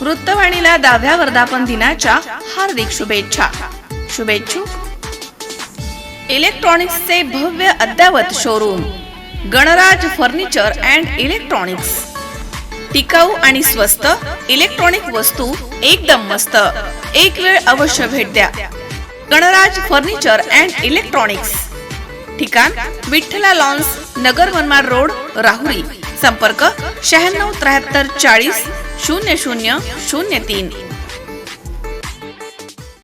वृत्तवाणीला दहाव्या वर्धापन दिनाच्या हार्दिक शुभेच्छा. शुभेच्छुक. इलेक्ट्रॉनिक्सचे भव्य अद्ययावत showroom Ganraj furniture and electronics. टिकाऊ आणि स्वस्त इलेक्ट्रॉनिक वस्तू एकदम मस्त. एक वेळ अवश्य भेट द्या. Ganraj furniture and electronics. ठिकाण विठ्ठला लॉन्स नगर मनमाड रोड राहुरी. संपर्क शहाण्णव त्र्याहत्तर चाळीस शून्य शून्य शून्य तीन.